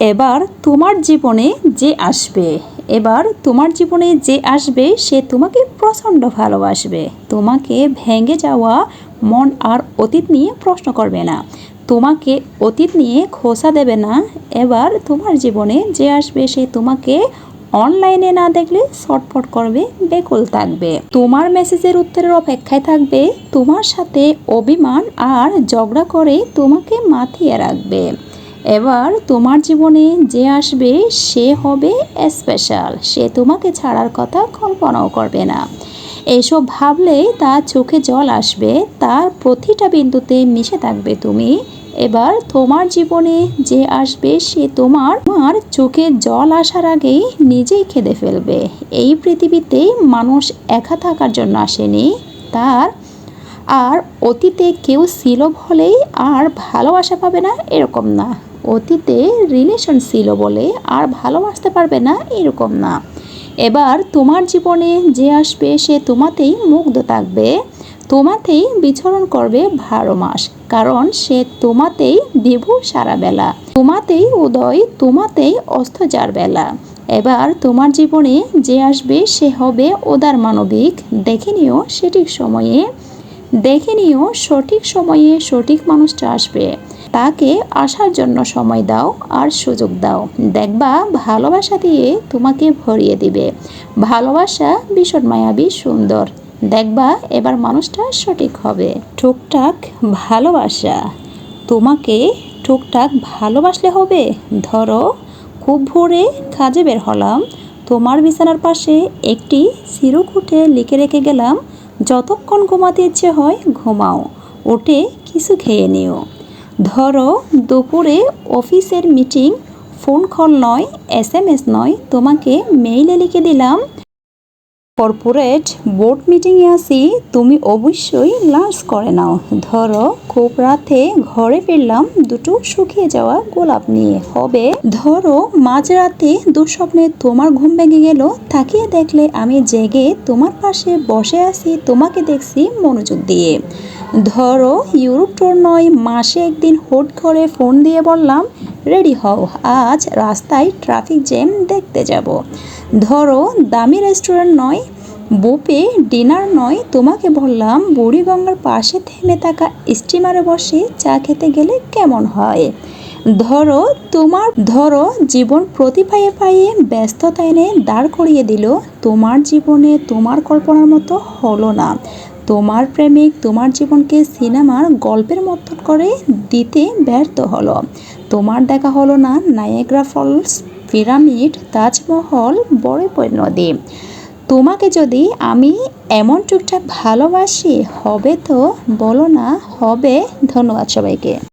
এবার তোমার জীবনে যে আসবে, এবার তোমার জীবনে যে আসবে, সে তোমাকে প্রচণ্ড ভালোবাসবে। তোমাকে ভেঙে যাওয়া মন আর অতীত নিয়ে প্রশ্ন করবে না। তোমাকে অতীত নিয়ে খোসা দেবে না। এবার তোমার জীবনে যে আসবে, সে তোমাকে অনলাইনে না দেখলে ছটফট করবে, বেকুল থাকবে। তোমার মেসেজের উত্তরের অপেক্ষায় থাকবে, তোমার সাথে অভিমান আর ঝগড়া করে তোমাকে মাথিয়ে রাখবে। এবার তোমার জীবনে যে আসবে, সে হবে স্পেশাল সে তোমাকে ছাড়ার কথা কল্পনাও করবে না। এসব ভাবলেই তার চোখে জল আসবে, তার প্রতিটা বিন্দুতে মিশে থাকবে তুমি। এবার তোমার জীবনে যে আসবে, সে তোমার তোমার চোখে জল আসার আগেই নিজেই খেদে ফেলবে। এই পৃথিবীতে মানুষ একা থাকার জন্য আসেনি। তার আর অতীতে কেউ ছিল বলেই আর ভালোবাসা পাবে না, এরকম না। অতীতে রিলেশন ছিল বলে আর ভালোবাসতে পারবে না এরকম না। এবার তোমার জীবনে যে আসবে সে তোমাতেই মুগ্ধ থাকবে, তোমাতেই বিচরণ করবে বারো মাস, কারণ সে তোমাতেই বিভু সারা বেলা, তোমাতেই উদয়, তোমাতেই অস্ত যার বেলা। এবার তোমার জীবনে যে আসবে সে হবে উদার মানবিক, দেখে নিও সঠিক সময়ে, দেখে নিও সঠিক সময়ে সঠিক মানুষটা আসবে। তাকে আসার জন্য সময় দাও আর সুযোগ দাও। দেখবা, ভালোবাসা দিয়ে তোমাকে ভরিয়ে দিবে। ভালোবাসা ভীষণ মায়াবী, সুন্দর। দেখবা, এবার মানুষটা সঠিক হবে। টুকটাক ভালোবাসা। তোমাকে টুকটাক ভালোবাসলে হবে? ধরো, খুব ভোরে কাজে বের হলাম। তোমার বিছানার পাশে একটি চিরকুটে লিখে রেখে গেলাম, যতক্ষণ ঘুমাতে ইচ্ছে হয়, ঘুমাও। উঠে কিছু খেয়ে নিও। ধরো, দুপুরে অফিসের মিটিং, ফোন কল নয় এস এম এস নয়, তোমাকে মেইলে লিখে দিলাম। কর্পোরেট বোর্ড মিটিংয়ে আসি, তুমি অবশ্যই লাঞ্চ করে নাও। ধরো, খুব রাতে ঘরে ফিরলাম, দুটো শুকিয়ে যাওয়া গোলাপ নিয়ে। হবে, ধরো, মাঝরাতে দুঃস্বপ্নে তোমার ঘুম ভেঙে গেল, তাকিয়ে দেখলে আমি জেগে তোমার পাশে বসে আছি, তোমাকে দেখছি মনোযোগ দিয়ে। ধরো ইউরোপ টোর নয়, মাসে একদিন হুট করে ফোন দিয়ে বললাম, রেডি হও, আজ রাস্তায় ট্রাফিক জ্যাম দেখতে যাব। ধরো, দামি রেস্টুরেন্ট নয় বুপে ডিনার নয়, তোমাকে বললাম, বুড়িগঙ্গার পাশে থেমে থাকা স্টিমারে বসে চা খেতে গেলে কেমন হয়? ধরো, তোমার, ধরো, জীবন প্রতি পায়ে পায়ে ব্যস্ততা এনে দাঁড় করিয়ে দিল, তোমার জীবনে তোমার কল্পনার মতো হলো না। তোমার প্রেমিক তোমার জীবনকে সিনেমার গল্পের মতন করে দিতে ব্যর্থ হলো। তোমার দেখা হলো না নায়াগ্রা ফলস, পিরামিড, তাজমহল বড় নদী। তোমাকে যদি আমি এমন টুকটাক ভালোবাসি, হবে তো বলো না, হবে, ধন্যবাদ সবাইকে।